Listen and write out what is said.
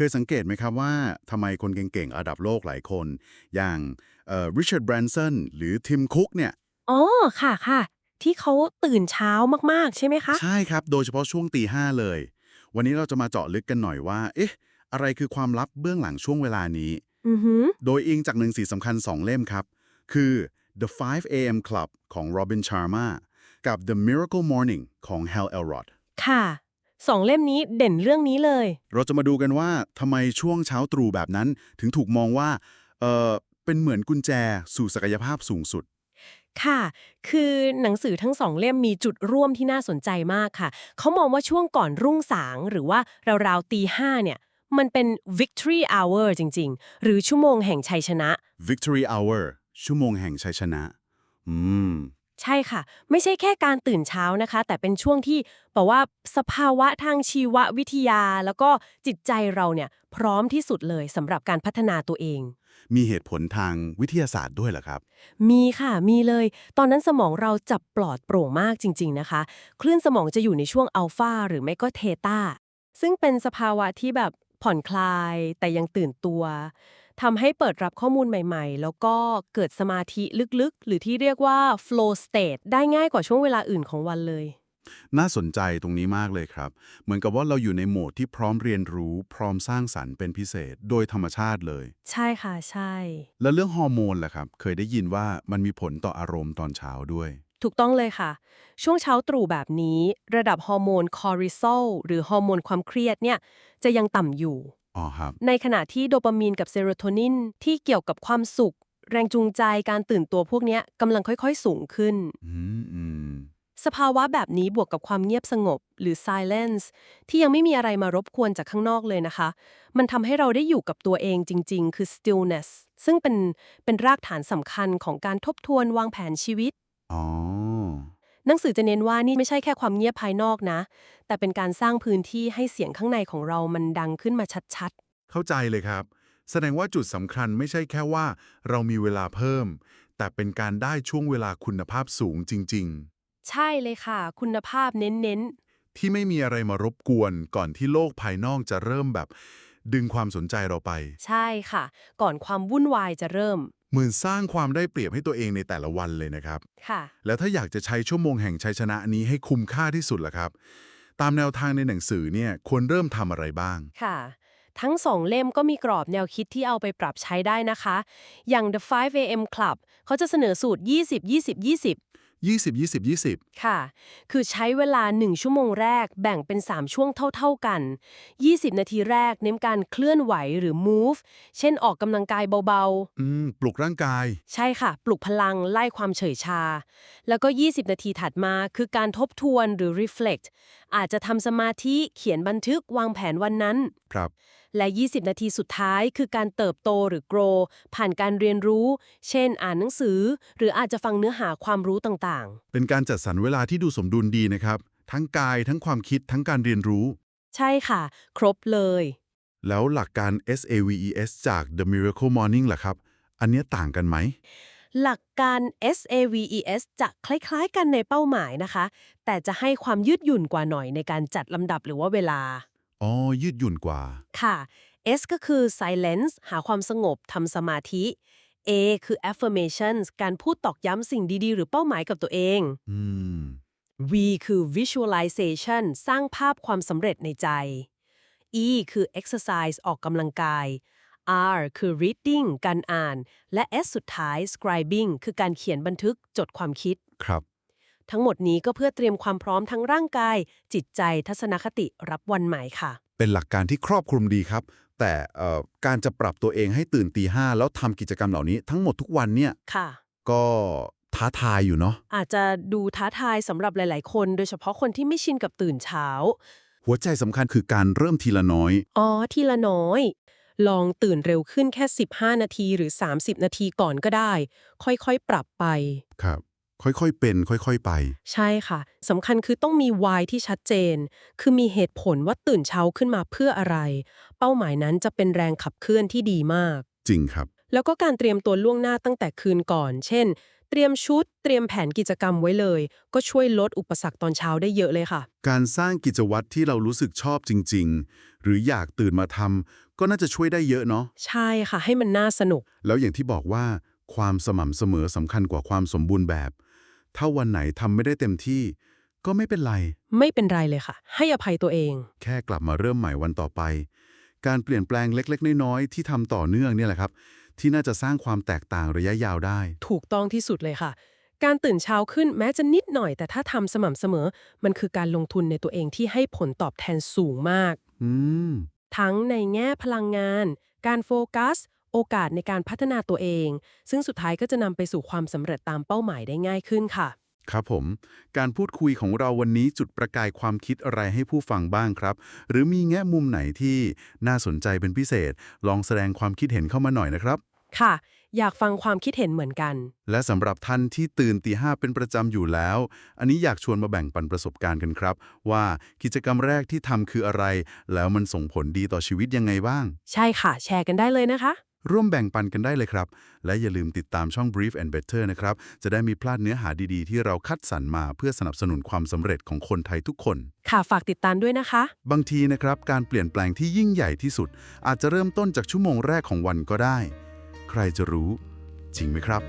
เคยสังเกตไหมครับว่าทำไมคนเก่งๆระดับโลกหลายคน อย่างริชาร์ดแบรนสันหรือทิมคุกเนี่ยอ๋อค่ะค่ะ ที่เขาตื่นเช้ามากๆ ใช่ไหมคะ ใช่ครับ โดยเฉพาะช่วงตีห้าเลย วันนี้เราจะมาเจาะลึกกันหน่อยว่า เอ๊ะ อะไรคือความลับเบื้องหลังช่วงเวลานี้อือหือโดยอิงจากหนังสือสำคัญ 2 เล่มครับ คือ The 5 a.m. Club ของ Robin Sharma กับ The Miracle Morning ของ Hal Elrod ค่ะ สองเล่มนี้เด่นเรื่องนี้เลย เราจะมาดูกันว่าทำไมช่วงเช้าตรู่แบบนั้น ถึงถูกมองว่าเออเป็นเหมือนกุญแจสู่ศักยภาพสูงสุด ค่ะ คือหนังสือทั้งสองเล่มมีจุดร่วมที่น่าสนใจมากค่ะ เขามองว่าช่วงก่อนรุ่งสาง หรือว่าราวๆตีห้าเนี่ย มันเป็น victory hour จริง ๆ หรือชั่วโมงแห่งชัยชนะ Victory Hour ชั่วโมงแห่งชัยชนะ อืม ใช่ค่ะ ไม่ใช่แค่การตื่นเช้านะคะ แต่เป็นช่วงที่บอกว่าสภาวะทางชีววิทยา แล้วก็จิตใจเราเนี่ยพร้อมที่สุดเลยสำหรับการพัฒนาตัวเอง มีเหตุผลทางวิทยาศาสตร์ด้วยเหรอครับ มีค่ะมีเลย ตอนนั้นสมองเราจับปลอดโปร่งมากจริง ๆนะคะ คลื่นสมองจะอยู่ในช่วงอัลฟาหรือไม่ก็เทตาซึ่งเป็นสภาวะที่แบบผ่อนคลาย แต่ยังตื่นตัว ทำให้เปิดรับข้อมูลใหม่ๆ แล้วก็เกิดสมาธิลึกๆ หรือที่เรียกว่า flow state ได้ง่ายกว่าช่วงเวลาอื่นของวันเลย น่าสนใจตรงนี้มากเลยครับ เหมือนกับว่าเราอยู่ในโหมดที่พร้อมเรียนรู้ พร้อมสร้างสรรค์เป็นพิเศษ โดยธรรมชาติเลย ใช่ค่ะใช่ แล้วเรื่องฮอร์โมนล่ะครับ เคยได้ยินว่ามันมีผลต่ออารมณ์ตอนเช้าด้วย ถูกต้องเลยค่ะ ช่วงเช้าตรู่แบบนี้ ระดับฮอร์โมนคอร์ริซอลหรือฮอร์โมนความเครียดเนี่ยจะยังต่ำอยู่ อ๋อครับ ในขณะที่โดปามีนกับเซโรโทนินที่เกี่ยวกับความสุข แรงจูงใจการตื่นตัวพวกเนี้ยกำลังค่อยๆสูงขึ้น อืมอืมสภาวะแบบนี้บวกกับความเงียบสงบหรือ silence ที่ยังไม่มีอะไรมารบกวนจากข้างนอกเลยนะคะ มันทำให้เราได้อยู่กับตัวเองจริง ๆ คือ stillness ซึ่งเป็นเป็นรากฐานสำคัญของการทบทวนวางแผนชีวิต อ๋อ หนังสือจะเน้นว่านี่ไม่ใช่แค่ความเงียบภายนอกนะ แต่เป็นการสร้างพื้นที่ให้เสียงข้างในของเรามันดังขึ้นมาชัดเข้าใจเลยครับ แสดงว่าจุดสำคัญไม่ใช่แค่ว่า เรามีเวลาเพิ่ม แต่เป็นการได้ช่วงเวลาคุณภาพสูงจริง ๆ ใช่เลยค่ะ คุณภาพเน้นๆ ที่ไม่มีอะไรมารบกวนก่อนที่โลกภายนอกจะเริ่มแบบ ดึงความสนใจเราไปๆใช่ค่ะ ก่อนความวุ่นวายจะเริ่ม เหมือนสร้างความได้เปรียบให้ตัวเองในแต่ละวันเลยนะครับ ค่ะ แล้วถ้าอยากจะใช้ชั่วโมงแห่งชัยชนะนี้ให้คุ้มค่าที่สุดล่ะครับ ตามแนวทางในหนังสือเนี่ยควรเริ่มทำอะไรบ้าง ค่ะ ทั้งสองเล่มก็มีกรอบแนวคิดที่เอาไปปรับใช้ได้นะคะ อย่าง The 5 a.m. Club เขาจะเสนอสูตร 20 20 20 20 20 20 ค่ะ คือใช้เวลา 1 ชั่วโมงแรกแบ่งเป็น 3 ช่วงเท่า ๆกัน 20 นาทีแรกเน้นการเคลื่อนไหวหรือ move เช่นออกกำลังกายเบาอืม ปลุกร่างกายๆใช่ค่ะ ปลุกพลังไล่ความเฉยชา แล้วก็ 20 นาทีถัดมาคือการทบทวนหรือ reflect อาจจะทำสมาธิเขียนบันทึกวางแผนวันนั้น ครับ และ 20 นาทีสุดท้ายคือการเติบโตหรือ grow ผ่านการเรียนรู้ เช่น อ่านหนังสือ หรืออาจจะฟังเนื้อหาความรู้ต่างเป็นการจัดสรรเวลาที่ดูสมดุลดีนะครับ ทั้งกายทั้งความคิดทั้งการเรียนรู้ๆใช่ค่ะ ครบเลย แล้วหลักการ SAVES จาก The Miracle Morning ล่ะครับ อันเนี้ยต่างกันไหม หลักการ SAVES จะคล้ายๆ กันในเป้าหมายนะคะ แต่จะให้ความยืดหยุ่นกว่าหน่อยในการจัดลำดับหรือว่าเวลา อ๋อ ยืดหยุ่นกว่า ค่ะ S ก็คือ silence หาความสงบทำสมาธิ A คือ affirmations การพูดตอกย้ำสิ่งดีๆ หรือเป้าหมายกับตัวเอง อืม V คือ visualization สร้างภาพความสำเร็จในใจ E คือ exercise ออกกำลังกาย R คือ reading การอ่าน และ S สุดท้าย scribing คือการเขียนบันทึกจดความคิด ครับ ทั้งหมดนี้ก็เพื่อเตรียมความพร้อมทั้งร่างกาย จิตใจทัศนคติรับวันใหม่ค่ะ เป็นหลักการที่ครอบคลุมดีครับ แต่เอ่อการจะปรับตัวเองให้ตื่นตีห้าแล้วทำกิจกรรมเหล่านี้ทั้งหมดทุกวันเนี่ยค่ะ ก็ท้าทายอยู่เนาะอาจจะดูท้าทายสำหรับหลาย ๆ คน โดยเฉพาะคนที่ไม่ชินกับตื่นเช้า หัวใจสำคัญคือการเริ่มทีละน้อย อ๋อ ทีละน้อย ลองตื่นเร็วขึ้นแค่ 15 นาทีหรือ 30 นาทีก่อนก็ได้ ค่อยๆ ปรับไป ครับ ค่อยๆเป็น ค่อยๆไป ใช่ค่ะ สำคัญคือต้องมี why ที่ชัดเจน คือมีเหตุผลว่าตื่นเช้าขึ้นมาเพื่ออะไร เป้าหมายนั้นจะเป็นแรงขับเคลื่อนที่ดีมาก จริงครับ แล้วก็การเตรียมตัวล่วงหน้าตั้งแต่คืนก่อน เช่น เตรียมชุด เตรียมแผนกิจกรรมไว้เลย ก็ช่วยลดอุปสรรคตอนเช้าได้เยอะเลยค่ะ การสร้างกิจวัตรที่เรารู้สึกชอบจริงหรืออยากตื่นมาทำก็น่าจะช่วยได้เยอะเนาะ ใช่ค่ะ ให้มันน่าสนุก แล้วอย่างที่บอกว่าความสม่ำเสมอสำคัญกว่าความสมบูรณ์แบบ ถ้าวันไหนทำไม่ได้เต็มที่ ก็ไม่เป็นไร ไม่เป็นไรเลยค่ะ ให้อภัยตัวเอง แค่กลับมาเริ่มใหม่วันต่อไป การเปลี่ยนแปลงเล็กๆ น้อยๆ ที่ทำต่อเนื่องเนี่ยแหละครับ ที่น่าจะสร้างความแตกต่างระยะยาวได้ ถูกต้องที่สุดเลยค่ะ การตื่นเช้าขึ้นแม้จะนิดหน่อย แต่ถ้าทำสม่ำเสมอ มันคือการลงทุนในตัวเองที่ให้ผลตอบแทนสูงมาก อืม ทั้งในแง่พลังงาน การโฟกัส โอกาสในการพัฒนาตัวเอง ซึ่งสุดท้ายก็จะนำไปสู่ความสำเร็จตามเป้าหมายได้ง่ายขึ้นค่ะ ครับผม การพูดคุยของเราวันนี้จุดประกายความคิดอะไรให้ผู้ฟังบ้างครับ หรือมีแง่มุมไหนที่น่าสนใจเป็นพิเศษ ลองแสดงความคิดเห็นเข้ามาหน่อยนะครับ ค่ะ อยากฟังความคิดเห็นเหมือนกัน และสำหรับท่านที่ตื่นตีห้าเป็นประจำอยู่แล้ว อันนี้อยากชวนมาแบ่งปันประสบการณ์กันครับ ว่ากิจกรรมแรกที่ทำคืออะไร แล้วมันส่งผลดีต่อชีวิตยังไงบ้าง ใช่ค่ะ แชร์กันได้เลยนะคะ ร่วมแบ่งปันกันได้เลยครับ และอย่าลืมติดตามช่อง Brief and Better นะครับ จะได้ไมีพลาดเนื้อหาดีๆ ที่เราคัดสรรมาเพื่อสนับสนุนความสำเร็จของคนไทยทุกคน ค่ะฝากติดตามด้วยนะคะ บางทีนะครับการเปลี่ยนแปลงที่ยิ่งใหญ่ที่สุด อาจจะเริ่มต้นจากชั่วโมงแรกของวันก็ได้ ใครจะรู้ จริงไหมครับ